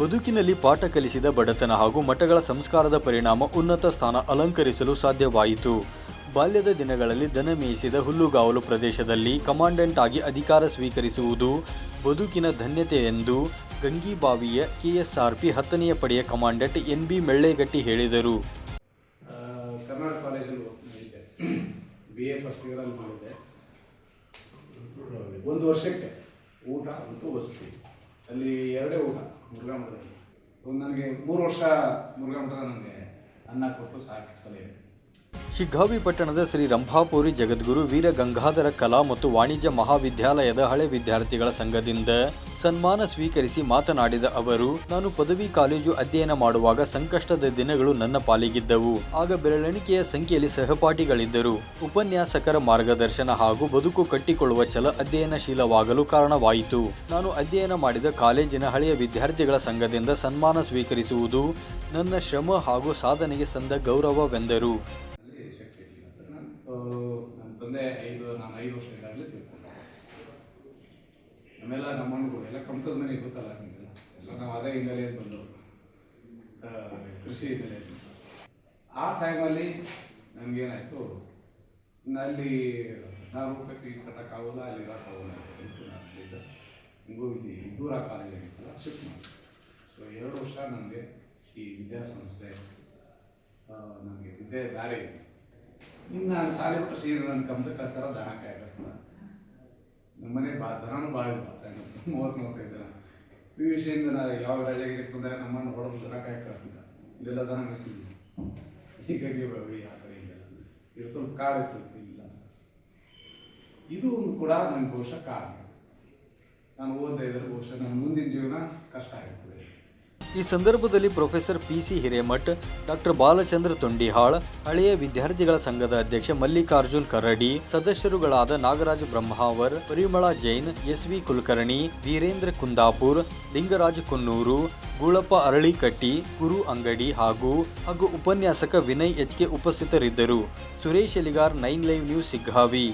ಬದುಕಿನಲ್ಲಿ ಪಾಠ ಕಲಿಸಿದ ಬಡತನ ಹಾಗೂ ಮಠಗಳ ಸಂಸ್ಕಾರದ ಪರಿಣಾಮ ಉನ್ನತ ಸ್ಥಾನ ಅಲಂಕರಿಸಲು ಸಾಧ್ಯವಾಯಿತು. ಬಾಲ್ಯದ ದಿನಗಳಲ್ಲಿ ದನ ಮೇಯಿಸಿದ ಹುಲ್ಲುಗಾವಲು ಪ್ರದೇಶದಲ್ಲಿ ಕಮಾಂಡೆಂಟ್ ಆಗಿ ಅಧಿಕಾರ ಸ್ವೀಕರಿಸುವುದು, ಬದುಕಿನ ಧನ್ಯತೆ ಎಂದು ಗಂಗಿಬಾವಿಯ ಕೆಎಸ್ಆರ್ಪಿ ಹತ್ತನೆಯ ಪಡೆಯ ಕಮಾಂಡೆಂಟ್ ಎನ್ ಬಿ ಮೆಳ್ಳೆಗಟ್ಟಿ ಹೇಳಿದರು. ಒಂದು ವರ್ಷಕ್ಕೆ ಊಟ ಮತ್ತು ವಸತಿ. ಅಲ್ಲಿ ಎರಡೇ ಊಟ, ಮುರುಘಾ ಮಠದಲ್ಲಿ. ನನಗೆ ಮೂರು ವರ್ಷ ಮುರುಘಾ ಮಠದ ನನಗೆ ಅನ್ನ ಕೊಟ್ಟು ಸಾಕಿ ಸಲಹೆ. ಶಿಗ್ಗಾವಿ ಪಟ್ಟಣದ ಶ್ರೀ ರಂಭಾಪುರಿ ಜಗದ್ಗುರು ವೀರ ಗಂಗಾಧರ ಕಲಾ ಮತ್ತು ವಾಣಿಜ್ಯ ಮಹಾವಿದ್ಯಾಲಯದ ಹಳೆ ವಿದ್ಯಾರ್ಥಿಗಳ ಸಂಘದಿಂದ ಸನ್ಮಾನ ಸ್ವೀಕರಿಸಿ ಮಾತನಾಡಿದ ಅವರು, ನಾನು ಪದವಿ ಕಾಲೇಜು ಅಧ್ಯಯನ ಮಾಡುವಾಗ ಸಂಕಷ್ಟದ ದಿನಗಳು ನನ್ನ ಪಾಲಿಗಿದ್ದವು. ಆಗ ಬೆರಳೆಣಿಕೆಯ ಸಂಖ್ಯೆಯಲ್ಲಿ ಸಹಪಾಠಿಗಳಿದ್ದರು. ಉಪನ್ಯಾಸಕರ ಮಾರ್ಗದರ್ಶನ ಹಾಗೂ ಬದುಕು ಕಟ್ಟಿಕೊಳ್ಳುವ ಛಲ ಅಧ್ಯಯನಶೀಲವಾಗಲು ಕಾರಣವಾಯಿತು. ನಾನು ಅಧ್ಯಯನ ಮಾಡಿದ ಕಾಲೇಜಿನ ಹಳೆಯ ವಿದ್ಯಾರ್ಥಿಗಳ ಸಂಘದಿಂದ ಸನ್ಮಾನ ಸ್ವೀಕರಿಸುವುದು ನನ್ನ ಶ್ರಮ ಹಾಗೂ ಸಾಧನೆಗೆ ಸಂದ ಗೌರವವೆಂದರು. ನಮ್ಮೆಲ್ಲ ನಮ್ಮ ಅಣ್ಣಗಳು ಎಲ್ಲ ಕಮ್ತದ ಮನೆ ಗೊತ್ತಲ್ಲ ನಿಮಗೆಲ್ಲ ಎಲ್ಲ ನಾವು ಅದೇ ಹಿನ್ನೆಲೆ ಬಂದವರು. ಕೃಷಿ ಹಿನ್ನೆಲೆ ಆ ಟೈಮಲ್ಲಿ ನಮಗೇನಾಯಿತು ಅಲ್ಲಿ ರೂಪಾಯಿ ಫೀಸ್ ಕಟ್ಟೋಕ್ಕಾಗೋಲ್ಲ ಅಲ್ಲಿ ಇರೋಕ್ಕಾಗೋಲ್ಲ ಅಂತ ನಾನು ಹಿಂಗೂ ಇಲ್ಲಿ ದೂರ ಕಾಲೇಜ್ ಆಗಿತ್ತಲ್ಲ, ಶಿಫ್ಟ್ ಮಾಡಿ ಸೊ ಎರಡು ವರ್ಷ ನನಗೆ ಈ ವಿದ್ಯಾಸಂಸ್ಥೆ ನನಗೆ ವಿದ್ಯೆ ದಾರಿ ಇನ್ನು ನಾನು ಶಾಲೆ ಬಿಟ್ಟು ಸೀರೆ ನನ್ನ ಕಮ್ದ ಕಳಿಸ್ತಾರ, ದನ ಕಾಯ ಕಳಿಸ್ತಾರ ನಮ್ಮ ಮನೆ ಬಾ, ದನನೂ ಭಾಳ ಮೂವತ್ತು ಮೂವತ್ತೈದು ಜನ ಯು ಸಿಯಿಂದ ನಾನು ಯಾವ ರಾಜ್ಯಕ್ಕೆ ಸಿಕ್ಕಂದ್ರೆ ನಮ್ಮನ್ನು ಹೊಡೆದು ಕಾಯಿ ಕಳಿಸ್ತಿದ್ದ ಇಲ್ಲೆಲ್ಲ ದನ ಮಿಸಿದ್ವಿ ಹೀಗಾಗಿ ಬೆಳಗ್ಗೆ ಆ ಕಡೆ ಇಲ್ಲ. ಇದು ಸ್ವಲ್ಪ ಕಾಡು ಇತ್ತು ಇಲ್ಲ. ಇದು ಒಂದು ಕೂಡ ನನ್ನ ಬಹುಶಃ ಕಾರಣ. ನಾನು ಓದ್ತಾ ಇದ್ದರೆ ಬಹುಶಃ ನನ್ನ ಮುಂದಿನ ಜೀವನ ಕಷ್ಟ ಆಗಿರ್ತದೆ. ಈ ಸಂದರ್ಭದಲ್ಲಿ professor P C Hiremath, doctor Balachandra Tondihal, ಹಳೆಯ ವಿದ್ಯಾರ್ಥಿಗಳ ಸಂಘದ ಅಧ್ಯಕ್ಷ ಮಲ್ಲಿಕಾರ್ಜುನ್ ಕರಡಿ, ಸದಸ್ಯರುಗಳಾದ ನಾಗರಾಜ್ ಬ್ರಹ್ಮಾವರ್, ಪರಿಮಳ ಜೈನ್ ಎಸ್ ವಿ ಕುಲಕರ್ಣಿ, ಧೀರೇಂದ್ರ ಕುಂದಾಪುರ್, ಲಿಂಗರಾಜ್ ಕೊನ್ನೂರು, ಗೂಳಪ್ಪ ಅರಳಿಕಟ್ಟಿ, ಗುರು ಅಂಗಡಿ ಹಾಗೂ ಹಾಗೂ ಉಪನ್ಯಾಸಕ ವಿನಯ್ ಎಚ್ಕೆ ಉಪಸ್ಥಿತರಿದ್ದರು. Suresh Eligar nine live news Siggavi.